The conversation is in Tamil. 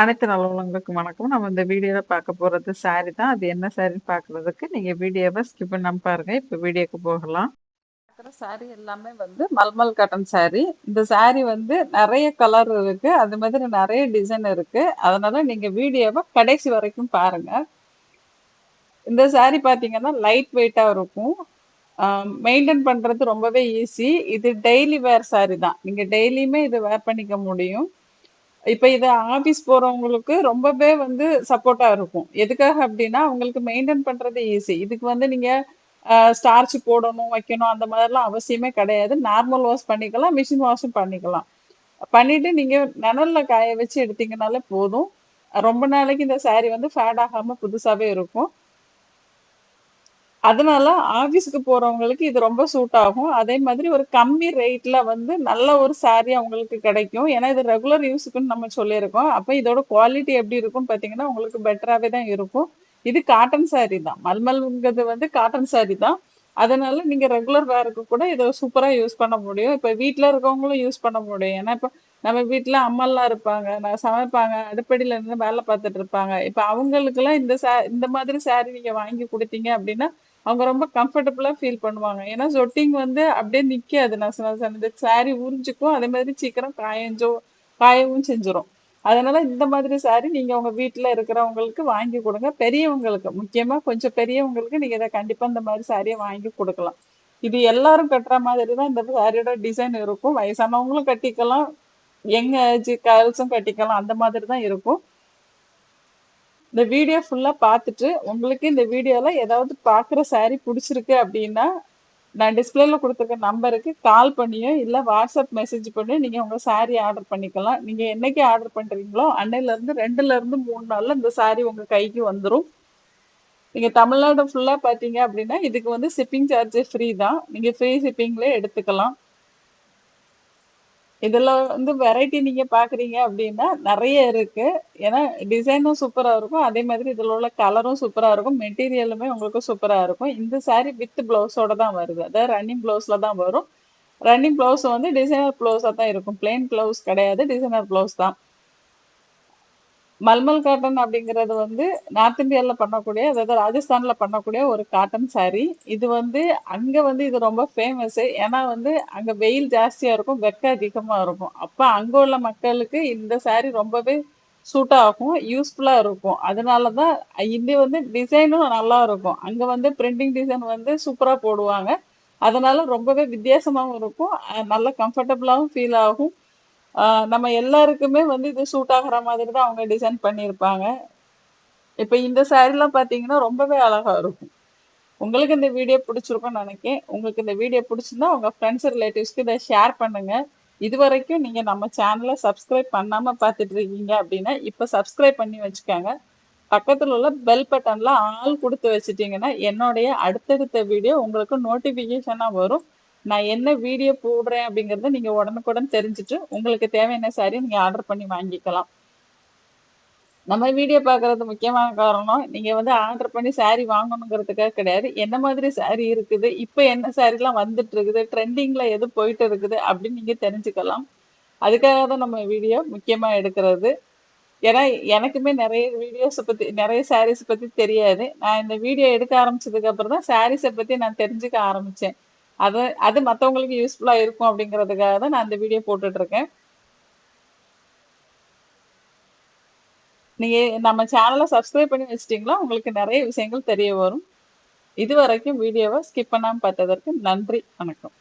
அனைத்து நல்லவங்களுக்கும் வணக்கம். நம்ம இந்த வீடியோவில் பார்க்க போகிறது சாரி தான். அது என்ன சாரின்னு பார்க்குறதுக்கு நீங்கள் வீடியோவை ஸ்கிப் பண்ணாம பாருங்க. இப்போ வீடியோக்கு போகலாம். பார்க்குற சாரி எல்லாமே வந்து மல்மல் காட்டன் சாரி. இந்த சாரி வந்து நிறைய கலர் இருக்குது அது மாதிரி நிறைய டிசைன் இருக்குது அதனால் நீங்கள் வீடியோவை கடைசி வரைக்கும் பாருங்கள் இந்த சாரி பார்த்தீங்கன்னா, லைட் வெயிட்டாக இருக்கும். மெயின்டைன் பண்ணுறது ரொம்பவே ஈஸி. இது டெய்லி வேர் சாரி தான். நீங்கள் டெய்லியுமே இது வேர் பண்ணிக்க முடியும். இப்ப இது ஆஃபீஸ் போறவங்களுக்கு ரொம்பவே வந்து சப்போர்ட்டா இருக்கும். எதுக்காக அப்படின்னா அவங்களுக்கு மெயின்டைன் பண்றது ஈஸி. இதுக்கு வந்து நீங்க ஸ்டார்ச் போடணும், வைக்கணும் அந்த மாதிரிலாம் அவசியமே கிடையாது. நார்மல் வாஷ் பண்ணிக்கலாம், மிஷின் வாஷும் பண்ணிக்கலாம். பண்ணிட்டு நீங்க நிழல்ல காய வச்சு எடுத்தீங்கனாலே போதும். ரொம்ப நாளைக்கு இந்த சாரி வந்து ஃபேட் ஆகாம புதுசாவே இருக்கும். அதனால ஆபீஸ்க்கு போறவங்களுக்கு இது ரொம்ப சூட் ஆகும். அதே மாதிரி ஒரு கம்மி ரேட்ல வந்து நல்ல ஒரு சாரி அவங்களுக்கு கிடைக்கும். ஏன்னா, இது ரெகுலர் யூஸுக்குன்னு நம்ம சொல்லியிருக்கோம். அப்ப இதோட குவாலிட்டி எப்படி இருக்கும்னு பார்த்தீங்கன்னா, உங்களுக்கு பெட்டராகவே தான் இருக்கும். இது காட்டன் சாரி தான். மல்மல்ங்கிறது வந்து காட்டன் சாரி தான். அதனால நீங்க ரெகுலர் வேருக்கு கூட இதை சூப்பரா யூஸ் பண்ண முடியும். இப்ப வீட்டுல இருக்கவங்களும் யூஸ் பண்ண முடியும். ஏன்னா, இப்ப நம்ம வீட்ல அம்மாலாம் இருப்பாங்க. நான் சமைப்பாங்க. அடுப்படியில இருந்து வேலை பார்த்துட்டு இருப்பாங்க. இப்ப அவங்களுக்கெல்லாம் இந்த சா இந்த மாதிரி சாரி நீங்க வாங்கி கொடுத்தீங்க அப்படின்னா அவங்க ரொம்ப கம்ஃபர்டபுளாக ஃபீல் பண்ணுவாங்க. ஏன்னா, சொட்டிங் வந்து அப்படியே நிற்காது நான் நசன்னு இந்த சாரி உறிஞ்சுக்கும். அதே மாதிரி சீக்கிரம் காயஞ்சோ காயவும் செஞ்சிடும் அதனால இந்த மாதிரி சாரி நீங்கள் உங்கள் வீட்டில் இருக்கிறவங்களுக்கு வாங்கி கொடுங்க பெரியவங்களுக்கு முக்கியமாக கொஞ்சம் பெரியவங்களுக்கு நீங்கள் இதை கண்டிப்பாக இந்த மாதிரி சாரியை வாங்கி கொடுக்கலாம் இது எல்லாரும் கட்டுற மாதிரி தான் இந்த சாரியோட டிசைன் இருக்கும். வயசானவங்களும் கட்டிக்கலாம். யங் ஏஜ் கேர்ள்ஸும் கட்டிக்கலாம். அந்த மாதிரி தான் இருக்கும். இந்த வீடியோ ஃபுல்லாக பார்த்துட்டு, உங்களுக்கு இந்த வீடியோவில் ஏதாவது பார்க்குற சாரி பிடிச்சிருக்கு அப்படின்னா நான் டிஸ்பிளேல கொடுத்துருக்க நம்பருக்கு கால் பண்ணியோ, இல்லை வாட்ஸ்அப் மெசேஜ் பண்ணியோ நீங்கள் உங்கள் சாரி ஆர்டர் பண்ணிக்கலாம். நீங்கள் என்னைக்கு ஆர்டர் பண்ணுறீங்களோ அன்னையிலேருந்து ரெண்டுலேருந்து மூணு நாளில் இந்த சாரி உங்கள் கைக்கு வந்துடும் நீங்கள் தமிழ்நாடு ஃபுல்லாக பார்த்தீங்க அப்படின்னா இதுக்கு வந்து ஷிப்பிங் சார்ஜ் ஃப்ரீ தான். நீங்கள் ஃப்ரீ ஷிப்பிங்லேயே எடுத்துக்கலாம். இதுல வந்து வெரைட்டி நீங்க பார்க்குறீங்க அப்படின்னா நிறைய இருக்கு. ஏன்னா டிசைனும் சூப்பரா இருக்கும். அதே மாதிரி இதுல உள்ள கலரும் சூப்பரா இருக்கும். மெட்டீரியலுமே உங்களுக்கு சூப்பரா இருக்கும். இந்த சாரீ வித் ப்ளவுஸோட தான் வருது. அதாவது ரன்னிங் ப்ளவுஸில் தான் வரும். ரன்னிங் ப்ளவுஸ் வந்து டிசைனர் ப்ளவுஸாக தான் இருக்கும். பிளெயின் ப்ளவுஸ் கிடையாது. டிசைனர் ப்ளவுஸ் தான். மல்மல் காட்டன் அப்படிங்கிறது வந்து நார்த் இந்தியாவில் பண்ணக்கூடிய, அதாவது ராஜஸ்தானில் பண்ணக்கூடிய ஒரு காட்டன் சாரி. இது வந்து அங்கே வந்து இது ரொம்ப ஃபேமஸ்ஸு ஏன்னா வந்து அங்கே வெயில் ஜாஸ்தியாக இருக்கும். வெக்க அதிகமாக இருக்கும். அப்போ அங்கே உள்ள மக்களுக்கு இந்த சாரி ரொம்பவே சூட் ஆகும். யூஸ்ஃபுல்லாக இருக்கும். அதனால தான் இது வந்து டிசைனும் நல்லா இருக்கும். அங்கே வந்து பிரிண்டிங் டிசைன் வந்து சூப்பராக போடுவாங்க. அதனால ரொம்பவே வித்தியாசமாகவும் இருக்கும். நல்ல கம்ஃபர்டபுளாகவும் ஃபீல் ஆகும். நம்ம எல்லாருக்குமே வந்து இது சூட் ஆகிற மாதிரி தான் அவங்க டிசைன் பண்ணியிருப்பாங்க. இப்போ இந்த சாரிலாம் பார்த்தீங்கன்னா, ரொம்பவே அழகாக இருக்கும். உங்களுக்கு இந்த வீடியோ புடிச்சிருக்கும்னு நினைக்கேன் உங்களுக்கு இந்த வீடியோ பிடிச்சிருந்தா உங்கள் ஃப்ரெண்ட்ஸ், ரிலேட்டிவ்ஸ்க்கு இதை ஷேர் பண்ணுங்கள் இது வரைக்கும் நீங்கள் நம்ம சேனலை சப்ஸ்கிரைப் பண்ணாமல் பார்த்துட்டு இருக்கீங்க அப்படின்னா இப்போ சப்ஸ்கிரைப் பண்ணி வச்சுக்கோங்க பக்கத்தில் உள்ள பெல் பட்டனில் ஆள் கொடுத்து வச்சுட்டிங்கன்னா என்னுடைய அடுத்தடுத்த வீடியோ உங்களுக்கு நோட்டிஃபிகேஷனாக வரும். நான் என்ன வீடியோ போடுறேன் அப்படிங்கிறத நீங்க உடனுக்குடன் தெரிஞ்சுட்டு, உங்களுக்கு தேவையான சாரி நீங்க ஆர்டர் பண்ணி வாங்கிக்கலாம். நம்ம வீடியோ பாக்குறது முக்கியமான காரணம், நீங்க வந்து ஆர்டர் பண்ணி சாரி வாங்கணுங்கிறதுக்காக கிடையாது. என்ன மாதிரி சாரி இருக்குது, இப்ப என்ன சாரிலாம் வந்துட்டு இருக்குது, ட்ரெண்டிங்ல எது போயிட்டு இருக்குது அப்படின்னு நீங்க தெரிஞ்சுக்கலாம். அதுக்காக தான் நம்ம வீடியோ முக்கியமா எடுக்கிறது. ஏன்னா, எனக்குமே நிறைய வீடியோஸ பத்தி நிறைய சாரீஸை பத்தி தெரியாது. நான் இந்த வீடியோ எடுக்க ஆரம்பிச்சதுக்கு அப்புறம் தான் சாரீஸை பத்தி நான் தெரிஞ்சுக்க ஆரம்பிச்சேன். அது அது மற்றவங்களுக்கு யூஸ்ஃபுல்லாக இருக்கும் அப்படிங்கிறதுக்காக தான் நான் இந்த வீடியோ போட்டுட்ருக்கேன் நீங்கள் நம்ம சேனலை சப்ஸ்கிரைப் பண்ணி வச்சிட்டிங்களா உங்களுக்கு நிறைய விஷயங்கள் தெரிய வரும். இதுவரைக்கும் வீடியோவை ஸ்கிப் பண்ணாமல் பார்த்ததற்கு நன்றி. வணக்கம்.